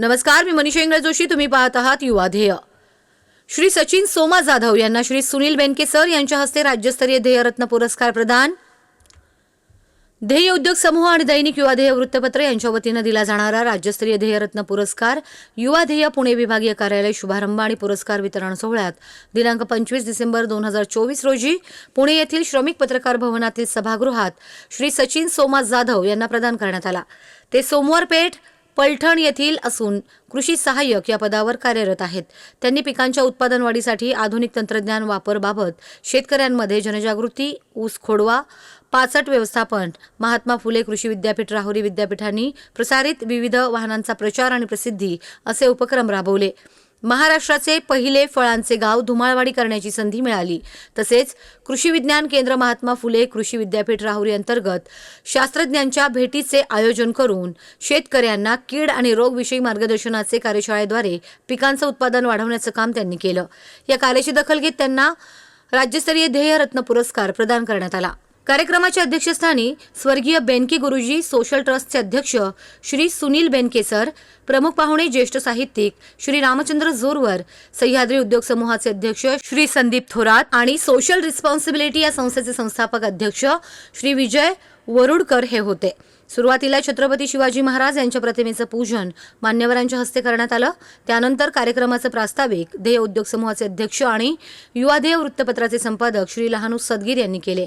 नमस्कार मी मनीषा इंग्रज जोशी तुम्ही पाहत आहात युवा ध्येय. श्री सचिन सोमा जाधव यांना श्री सुनील बेनके सर यांच्या हस्ते राज्यस्तरीय ध्येयरत्न पुरस्कार प्रदान. ध्येय उद्योग समूह आणि दैनिक युवा ध्येय वृत्तपत्र यांच्या वतीनं दिला जाणारा राज्यस्तरीय ध्येयरत्न पुरस्कार युवा ध्येय पुणे विभागीय कार्यालय शुभारंभ आणि पुरस्कार वितरण सोहळ्यात दिनांक पंचवीस डिसेंबर दोन हजार चोवीस रोजी पुणे येथील श्रमिक पत्रकार भवनातील सभागृहात श्री सचिन सोमा जाधव यांना प्रदान करण्यात आला. ते सोमवार पेठ पलठण येथील असून कृषी सहाय्यक या पदावर कार्यरत आहेत. त्यांनी पिकांच्या उत्पादन वाढीसाठी आधुनिक तंत्रज्ञान वापरबाबत शेतकऱ्यांमध्ये जनजागृती ऊस खोडवा पाचट व्यवस्थापन महात्मा फुले कृषी विद्यापीठ राहुरी विद्यापीठांनी प्रसारित विविध वाहनांचा प्रचार आणि प्रसिद्धी असे उपक्रम राबवले. महाराष्ट्राचे पहिले फळांचे गाव धुमाळवाडी करण्याची संधी मिळाली. तसेच कृषी विज्ञान केंद्र महात्मा फुले कृषी विद्यापीठ राहुरी अंतर्गत शास्त्रज्ञांच्या भेटीचे आयोजन करून शेतकऱ्यांना कीड आणि रोगविषयी मार्गदर्शनाचे कार्यशाळेद्वारे पिकांचं उत्पादन वाढवण्याचं काम त्यांनी केलं. या कार्याची दखल घेत त्यांना राज्यस्तरीय ध्येयरत्न पुरस्कार प्रदान करण्यात आला. कार्यक्रमाच्या अध्यक्षस्थानी स्वर्गीय बेनके गुरुजी सोशल ट्रस्टचे अध्यक्ष श्री सुनील बेनके सर प्रमुख पाहुणे ज्येष्ठ साहित्यिक श्री रामचंद्र जोरवर सह्याद्री उद्योग समूहाचे अध्यक्ष श्री संदीप थोरात आणि सोशल रिस्पॉन्सिबिलिटी या संस्थेचे संस्थापक अध्यक्ष श्री विजय वरुडकर हे होते. सुरुवातीला छत्रपती शिवाजी महाराज यांच्या प्रतिमेचं पूजन मान्यवरांच्या हस्ते करण्यात आलं. त्यानंतर कार्यक्रमाचं प्रास्ताविक ध्येय उद्योग समूहाचे अध्यक्ष आणि युवा वृत्तपत्राचे संपादक श्री लहानू सदगीर यांनी केले.